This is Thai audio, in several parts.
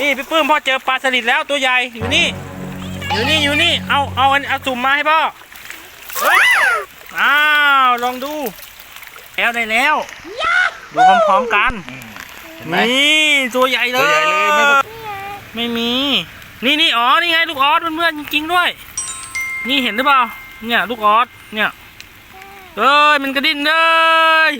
นี่พี่ปื้มพ่อเจอปลาสลิดแล้วตัวใหญ่อยู่นี่ อยู่นี่อยู่นี่เอาเอาอันเอาสุ่มมาให้พ่อเฮ้ยอ้าวลองดูแล้วได้แล้วดูพร้อมๆกันเห็นไหมนี่ตัวใหญ่เลยตัวใหญ่เลยไม่ต้องไม่มี นี่นี่อ๋อนี่ไงลูกออสเพื่อนๆจริงๆด้วย นี่เห็นหรือเปล่าเนี่ยลูกออสเนี่ยเอ้ยมันกระดิ่นเลย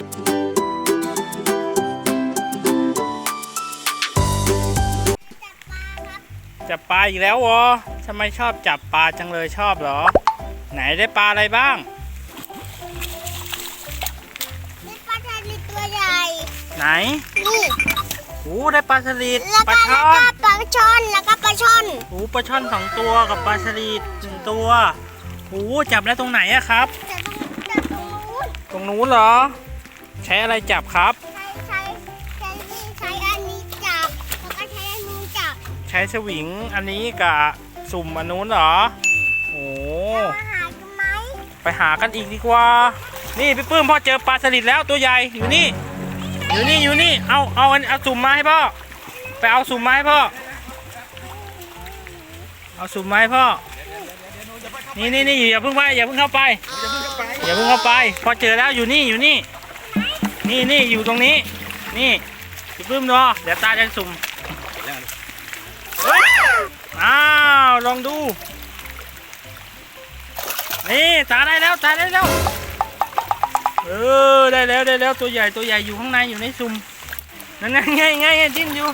จับปลาอีกแล้ววะทำไมชอบจับปลาจังเลยชอบเหรอ ไหนได้ปลาอะไรบ้างนี่ปลาทะเลตัวใหญ่ ไหน นี่โอ้ได้ปลาสลิดแล้วปลาก็ช่แล้วอก็นปลาช่อนแล้วก็ปลาช่อน โอ้ปลาช่อนสองตัวกับปลาสลิดหนึ่งตัวโอ้จับแล้วตรงไหนอะครับ แต่ต้องแต่ตรงนู้นตรงนู้นเหรอ ใช้อะไรจับครับ ช้สวิงอันนี้กับสุ่มอันนู้นเหรอ โอ้มาหากันไหมไปหากันอีกดีกว่า นี่พี่ปื้มพ่อเจอปลาสลิดแล้วตัวใหญ่อยู่นี่ อยู่นี่อยู่นี่ เอาเอาอันเอาสุ่มมาให้พ่อ ไปเอาสุ่มมาให้พ่อ เอาสุ่มมาให้พ่อ นี่นี่นี่อย่าเพิ่งไปอย่าเพิ่งเข้าไป อย่าเพิ่งเข้าไป พอเจอแล้วอยู่นี่อยู่นี่ นี่นี่อยู่ตรงนี้ นี่พี่ปื้มรอเดี๋ยวตาจะสุ่มเฮ้ย อ้าว ลองดู นี่ตาได้แล้วตาได้แล้ว เออ ได้แล้วได้แล้วตัวใหญ่ตัวใหญ่อยู่ข้างในอยู่ในซุ่มนั่นไงไงไงไงดิ้นอยู่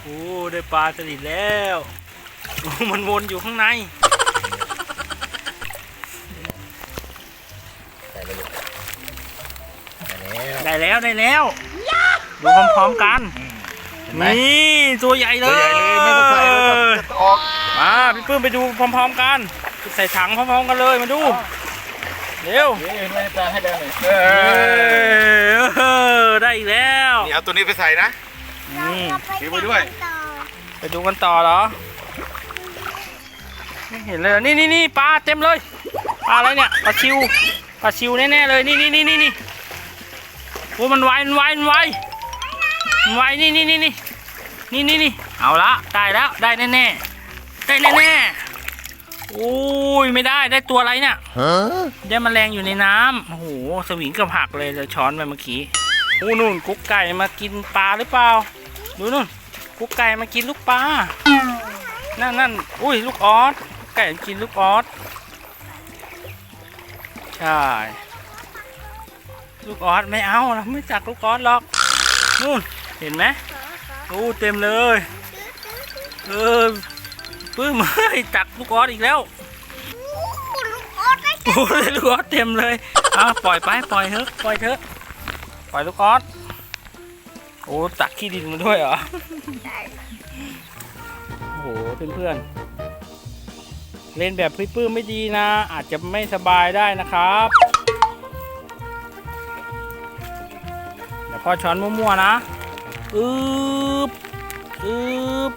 โอ้ได้ปลาสลิดแล้วโอ้มันวนอยู่ข้างในได้แล้วได้แล้วได้แล้วดูพร้อมๆกันเห็นไหมนี่ตัวใหญ่เลตัวยใหญ่เลยไม่ต้องใส่แล้วครับจะออกมาพี่ปื้มไปดูพร้อมๆกัน ใส่ถังพร้อมๆกันเลยมาดูเร็วเฮ้ยไม่ตาให้ได้เลยเอเอออได้อีกแล้วนี่เอาตัวนี้ไปใส่นะ นี่ถือไปด้วยต่อไปดูกันต่อเหรอไม่เห็นเลยเหรอนี่นี่นี่ปลาเต็มเลยปลาอะไรเนี่ยปลาชิวปลาชิวแน่ๆเลยนี่นี่นี่นี่นี่โอ้มันไวมันไวมันไวมัน ไวนี่นี่นี่นี่นี่นี่นี่เอาละได้แล้วได้แน่ๆได้แน่ๆโอ้ยไม่ได้ได้ตัวอะไรเนี่ยได้แมลงอยู่ในน้ำโอ้โหสวิงเกับหักเลยเลยช้อนไปเมื่อกี้โอ้นู่นกุ๊กไก่มากินปลาหรือเปล่าดูนู่นกุ๊กไก่มากินลูกปลานั่นนั่นอุ้ยลูกออสกุ๊กไก่กินลูกออสใช่ลูกออสไม่เอาเราไม่จักลูกออสหรอกนู่น เห็นไหมโอ้เต็มเลย เออปื้มเฮ้ยจักลูกออสอีกแล้วคุณลูกออสได้โอ้ยลูกออสเต็มเลยเอาปล่อยไปปล่อยเถอะปล่อยเถอะปล่อยลูกออสโอ้ตักขี้ดินมาด้วยเหรอโอ้โหเพื่อนๆเล่นแบบพลื้มๆไม่ดีนะ อาจจะไม่สบายได้นะครับเดี๋ยวพ่อช้อนมั่วๆนะ อึบอึบ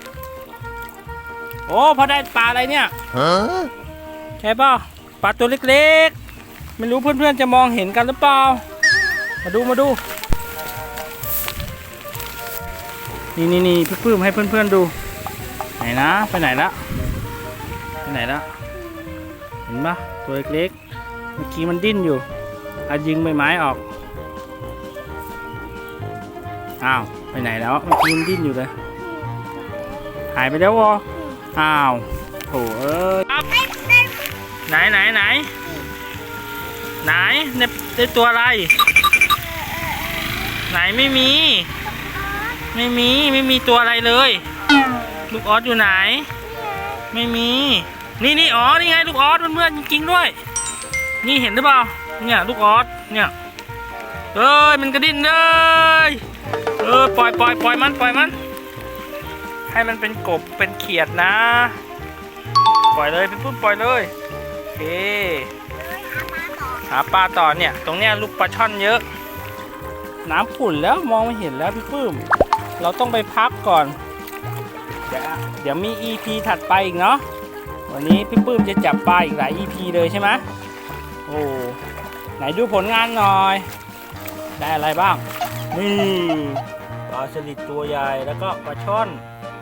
โอ้พอได้ปลาอะไรเนี่ยใช่ป่าปลาตัวเล็กๆ ไม่รู้เพื่อนๆจะมองเห็นกันหรือเปล่า มาดูมาดู นี่นี่นี่พี่ปื้มให้เพื่อนๆดู ไหนนะ ไปไหนละไปไหนละเห็นปะตัวเล็กๆ เมื่อกี้มันดิ้นอยู่อายิงใบไม้ออก อ้าว ไปไหนแล้วเมื่อกี้มันดิ้นอยู่เลย หายไปแล้ววะอ้าวโถเอ้ยไหนไหนไหน ไหนในในตัวอะไร ไหนไม่มี ไม่มีไม่มีตัวอะไรเลย ลูกออสอยู่ไหน ไม่มี นี่นี่อ๋อนี่ไงลูกออสเพื่อนๆจริงๆด้วย นี่เห็นหรือเปล่าเนี่ยลูกออสเนี่ยเอ้ยมันกระดิ่นเลย เออปล่อยปล่อยปล่อยมันปล่อยมัน ให้มันเป็นกบเป็นเขียดนะ ปล่อยเลยพี่ปุ้มปล่อยเลยโอเคหาปลาต่อเนี่ย ตรงเนี้ยลูกปลาช่อนเยอะ น้ำขุ่นแล้วมองไม่เห็นแล้วพี่ปื้มเราต้องไปพักก่อน เดี๋ยวเดี๋ยวมี EP ถัดไปอีกเนาะวันนี้พี่ปื้มจะจับปลาอีกหลาย EP เลยใช่ไหมโอ้ไหนดูผลงานหน่อย ได้อะไรบ้าง นี่ปลาลาสลิดตัวใหญ่แล้วก็ปลาช่อน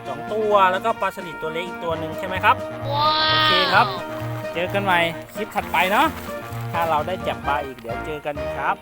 สองตัวแล้วก็ปลาสลิดตัวเล็กอีกตัวหนึ่งใช่ไหมครับโอเคครับ เจอกันใหม่คลิปถัดไปเนาะถ้าเราได้จับปลาอีกเดี๋ยวเจอกันครับ